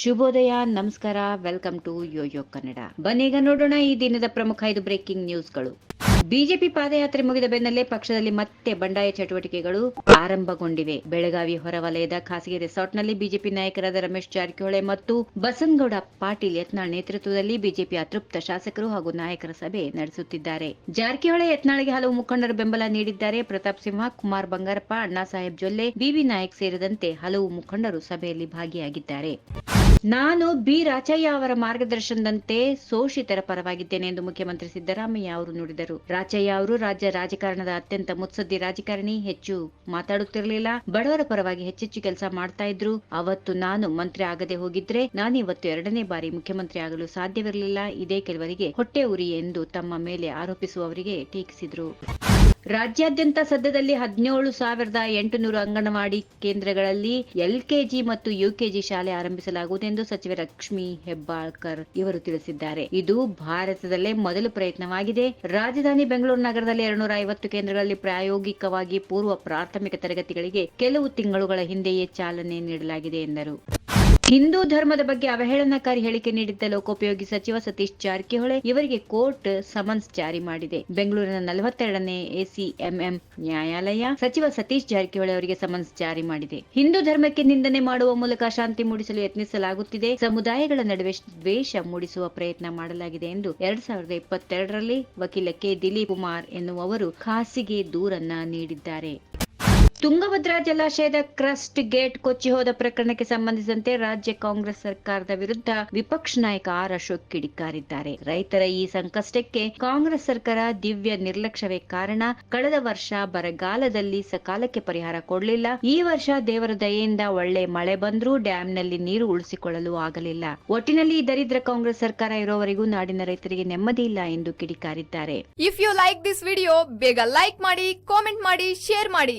ಶುಭೋದಯ, ನಮಸ್ಕಾರ welcome to Yoyo Kannada ಬನ್ನೀಗ ನೋಡೋಣ ಈ ದಿನದ ಪ್ರಮುಖ ಐದು ಬ್ರೇಕಿಂಗ್ ನ್ಯೂಸ್ಗಳು ಬಿಜೆಪಿ ಪಾದಯಾತ್ರೆ ಮುಗಿದ ಬೆನ್ನಲ್ಲೇ ಪಕ್ಷದಲ್ಲಿ ಮತ್ತೆ ಬಂಡಾಯ ಚಟುವಟಿಕೆಗಳು ಆರಂಭಗೊಂಡಿವೆ. ಬೆಳಗಾವಿ ಹೊರವಲಯದ ಖಾಸಗಿ ರೆಸಾರ್ಟ್ನಲ್ಲಿ ಬಿಜೆಪಿ ನಾಯಕರಾದ ರಮೇಶ್ ಜಾರಕಿಹೊಳಿ ಮತ್ತು ಬಸನಗೌಡ ಪಾಟೀಲ್ ಯತ್ನಾಳ್ ನೇತೃತ್ವದಲ್ಲಿ ಬಿಜೆಪಿ ಅತೃಪ್ತ ಶಾಸಕರು ಹಾಗೂ ನಾಯಕರ ಸಭೆ ನಡೆಸುತ್ತಿದ್ದಾರೆ. ಜಾರಕಿಹೊಳಿ ಯತ್ನಾಳ್ಗೆ ಹಲವು ಮುಖಂಡರು ಬೆಂಬಲ ನೀಡಿದ್ದಾರೆ. ಪ್ರತಾಪ್ ಸಿಂಹ, ಕುಮಾರ್ ಬಂಗಾರಪ್ಪ, ಅಣ್ಣಾ ಸಾಹೇಬ್ ಜೊಲ್ಲೆ ಬಿವಿ ನಾಯಕ್ ಸೇರಿದಂತೆ ಹಲವು ಮುಖಂಡರು ಸಭೆಯಲ್ಲಿ ಭಾಗಿಯಾಗಿದ್ದಾರೆ. ನಾನು ಬಿ. ರಾಚಯ್ಯ ಅವರ ಮಾರ್ಗದರ್ಶನದಂತೆ ಶೋಷಿತರ ಪರವಾಗಿದ್ದೇನೆ ಎಂದು ಮುಖ್ಯಮಂತ್ರಿ ಸಿದ್ದರಾಮಯ್ಯ ಅವರು ನುಡಿದರು. ರಾಚಯ್ಯ ಅವರು ರಾಜ್ಯ ರಾಜಕಾರಣದ ಅತ್ಯಂತ ಮುತ್ಸದ್ದಿ ರಾಜಕಾರಣಿ. ಹೆಚ್ಚು ಮಾತಾಡುತ್ತಿರಲಿಲ್ಲ. ಬಡವರ ಪರವಾಗಿ ಹೆಚ್ಚೆಚ್ಚು ಕೆಲಸ ಮಾಡ್ತಾ ಇದ್ರು. ಅವತ್ತು ನಾನು ಮಂತ್ರಿ ಆಗದೆ ಹೋಗಿದ್ರೆ ನಾನಿವತ್ತು ಎರಡನೇ ಬಾರಿ ಮುಖ್ಯಮಂತ್ರಿ ಆಗಲು ಸಾಧ್ಯವಿರಲಿಲ್ಲ. ಇದೇ ಕೆಲವರಿಗೆ ಹೊಟ್ಟೆ ಉರಿ ಎಂದು ತಮ್ಮ ಮೇಲೆ ಆರೋಪಿಸುವವರಿಗೆ ಟೀಕಿಸಿದ್ರು. ರಾಜ್ಯಾದ್ಯಂತ ಸದ್ಯದಲ್ಲಿ ಹದಿನೇಳು ಸಾವಿರದ ಎಂಟುನೂರು ಅಂಗನವಾಡಿ ಕೇಂದ್ರಗಳಲ್ಲಿ ಎಲ್ಕೆಜಿ ಮತ್ತು ಯುಕೆಜಿ ಶಾಲೆ ಆರಂಭಿಸಲಾಗುವುದು ಎಂದು ಸಚಿವೆ ಲಕ್ಷ್ಮಿ ಹೆಬ್ಬಾಳ್ಕರ್ ಇವರು ತಿಳಿಸಿದ್ದಾರೆ. ಇದು ಭಾರತದಲ್ಲೇ ಮೊದಲ ಪ್ರಯತ್ನವಾಗಿದೆ. ರಾಜಧಾನಿ ಬೆಂಗಳೂರು ನಗರದಲ್ಲಿ ಎರಡ್ನೂರ ಐವತ್ತು ಕೇಂದ್ರಗಳಲ್ಲಿ ಪ್ರಾಯೋಗಿಕವಾಗಿ ಪೂರ್ವ ಪ್ರಾಥಮಿಕ ತರಗತಿಗಳಿಗೆ ಕೆಲವು ತಿಂಗಳುಗಳ ಹಿಂದೆಯೇ ಚಾಲನೆ ನೀಡಲಾಗಿದೆ ಎಂದರು. ಹಿಂದೂ ಧರ್ಮದ ಬಗ್ಗೆ ಅವಹೇಳನಕಾರಿ ಹೇಳಿಕೆ ನೀಡಿದ್ದ ಲೋಕೋಪಯೋಗಿ ಸಚಿವ ಸತೀಶ್ ಜಾರಕಿಹೊಳಿ ಇವರಿಗೆ ಕೋರ್ಟ್ ಸಮನ್ಸ್ ಜಾರಿ ಮಾಡಿದೆ. ಬೆಂಗಳೂರಿನ ನಲವತ್ತೆರಡನೇ ಎಸಿಎಂಎಂ ನ್ಯಾಯಾಲಯ ಸಚಿವ ಸತೀಶ್ ಜಾರಕಿಹೊಳಿ ಅವರಿಗೆ ಸಮನ್ಸ್ ಜಾರಿ ಮಾಡಿದೆ. ಹಿಂದೂ ಧರ್ಮಕ್ಕೆ ನಿಂದನೆ ಮಾಡುವ ಮೂಲಕ ಶಾಂತಿ ಮೂಡಿಸಲು ಯತ್ನಿಸಲಾಗುತ್ತಿದೆ. ಸಮುದಾಯಗಳ ನಡುವೆ ದ್ವೇಷ ಮೂಡಿಸುವ ಪ್ರಯತ್ನ ಮಾಡಲಾಗಿದೆ ಎಂದು ಎರಡ್ ಸಾವಿರದ ಇಪ್ಪತ್ತೆರಡರಲ್ಲಿ ವಕೀಲ ಕೆ ದಿಲೀಪ್ ಕುಮಾರ್ ಎನ್ನುವವರು ಖಾಸಗಿ ದೂರನ್ನ ನೀಡಿದ್ದಾರೆ. ತುಂಗಭದ್ರಾ ಜಲಾಶಯದ ಕ್ರಸ್ಟ್ ಗೇಟ್ ಕೊಚ್ಚಿ ಹೋದ ಪ್ರಕರಣಕ್ಕೆ ಸಂಬಂಧಿಸಿದಂತೆ ರಾಜ್ಯ ಕಾಂಗ್ರೆಸ್ ಸರ್ಕಾರದ ವಿರುದ್ಧ ವಿಪಕ್ಷ ನಾಯಕ ಆರ್ ಅಶೋಕ್ ಕಿಡಿಕಾರಿದ್ದಾರೆ. ರೈತರ ಈ ಸಂಕಷ್ಟಕ್ಕೆ ಕಾಂಗ್ರೆಸ್ ಸರ್ಕಾರ ದಿವ್ಯ ನಿರ್ಲಕ್ಷ್ಯವೇ ಕಾರಣ. ಕಳೆದ ವರ್ಷ ಬರಗಾಲದಲ್ಲಿ ಸಕಾಲಕ್ಕೆ ಪರಿಹಾರ ಕೊಡಲಿಲ್ಲ. ಈ ವರ್ಷ ದೇವರ ದಯೆಯಿಂದ ಒಳ್ಳೆ ಮಳೆ ಬಂದ್ರೂ ಡ್ಯಾಂನಲ್ಲಿ ನೀರು ಉಳಿಸಿಕೊಳ್ಳಲು ಆಗಲಿಲ್ಲ. ಒಟ್ಟಿನಲ್ಲಿ ದರಿದ್ರ ಕಾಂಗ್ರೆಸ್ ಸರ್ಕಾರ ಇರೋವರೆಗೂ ನಾಡಿನ ರೈತರಿಗೆ ನೆಮ್ಮದಿ ಇಲ್ಲ ಎಂದು ಕಿಡಿಕಾರಿದ್ದಾರೆ. If you like this video ಬೇಗ ಲೈಕ್ ಮಾಡಿ ಕಾಮೆಂಟ್ ಮಾಡಿ ಶೇರ್ ಮಾಡಿ